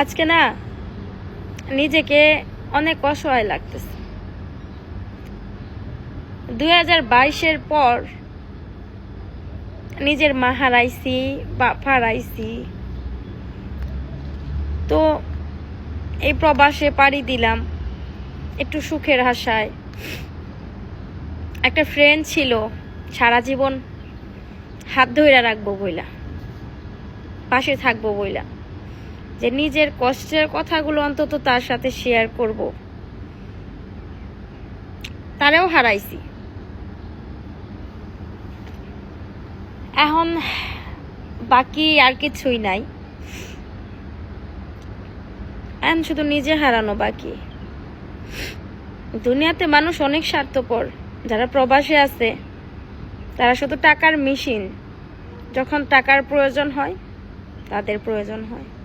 আজকে না নিজেকে অনেক অসহায় লাগতেছে। দুই হাজার বাইশের পর নিজের মা হারাইছি, বাপ হারাইছি। তো এই প্রবাসে পাড়ি দিলাম একটু সুখের আশায়। একটা ফ্রেন্ড ছিল, সারা জীবন হাত ধইরা রাখব বইলা, পাশে থাকব বইলা। যে নিজের কষ্টের কথাগুলো অন্তত তার সাথে শেয়ার করব। তারেও হারাইছি। এখন বাকি আর কিছুই নাই। এখন শুধু নিজে হারানো বাকি। দুনিয়াতে মানুষ অনেক স্বার্থপর। যারা প্রবাসে আছে, তারা শুধু টাকার মেশিন যখন টাকার প্রয়োজন হয়, তাদের প্রয়োজন হয়।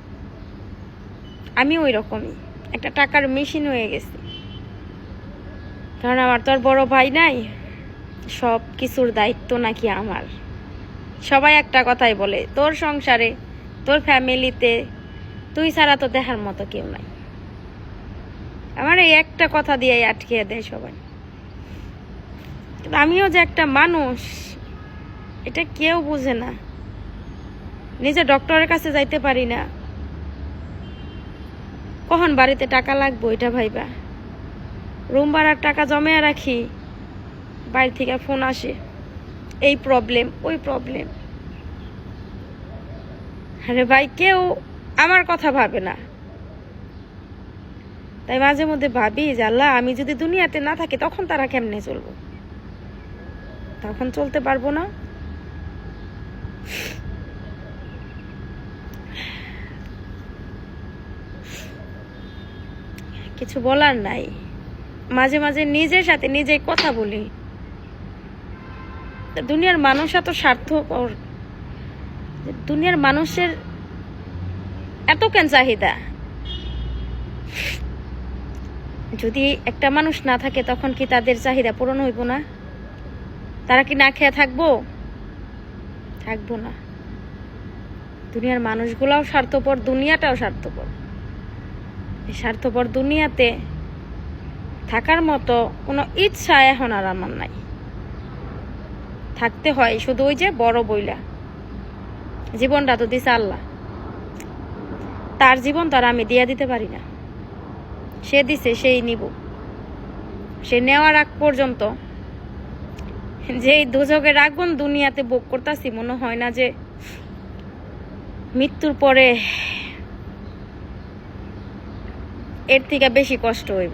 আমি ওই রকমই। একটা টাকার মেশিন হয়ে গেছি। কারণ আমার তো আর বড় ভাই নাই। সব কিছুর দায়িত্ব নাকি আমার। সবাই একটা কথাই বলে, তোর সংসারে, তোর ফ্যামিলিতে তুই ছাড়া তো দেখার মতো কেউ নাই। আমার এই একটা কথা দিয়েই আটকিয়ে দেয় সবাই। কিন্তু আমিও যে একটা মানুষ, এটা কেউ বুঝে না। নিজে ডক্টরের কাছে যাইতে পারি না। কখন বাড়িতে টাকা লাগবো এটা ভাইবা? রুম ভাড়ার টাকা জমে রাখি, বাড়ি থেকে ফোন আসে, এই প্রবলেম ওই প্রবলেম আরে ভাই, কেউ আমার কথা ভাবে না। তাই মাঝে মধ্যে ভাবি যে আল্লাহ, আমি যদি দুনিয়াতে না থাকি, তখন তারা কেমনে চলবো? তখন চলতে পারব না? কিছু বলার নাই। মাঝে মাঝে নিজের সাথে নিজে কথা বলি। দুনিয়ার মানুষ এত স্বার্থপর। দুনিয়ার মানুষের এত কেন চাহিদা? যদি একটা মানুষ না থাকে, তখন কি তাদের চাহিদা পূরণ হইব না? তারা কি না খেয়ে থাকব? থাকব না। দুনিয়ার মানুষগুলাও স্বার্থপর, দুনিয়াটাও স্বার্থপর। স্বার্থপর দুনিয়াতে থাকার মতো কোনো ইচ্ছা এখন আর আমার নাই। থাকতে হয় শুধু ওই যে বড় বইলা। জীবনটা তো দিছে আল্লাহ। তার জীবন তো আর আমি দিয়া দিতে পারি না। সে দিছে, সেই নিব। সে নেওয়ার আগ পর্যন্ত যে দুজকের আগুন দুনিয়াতে ভোগ করতেছি, মনে হয় না যে মৃত্যুর পরে এর থেকে বেশি কষ্ট হইব।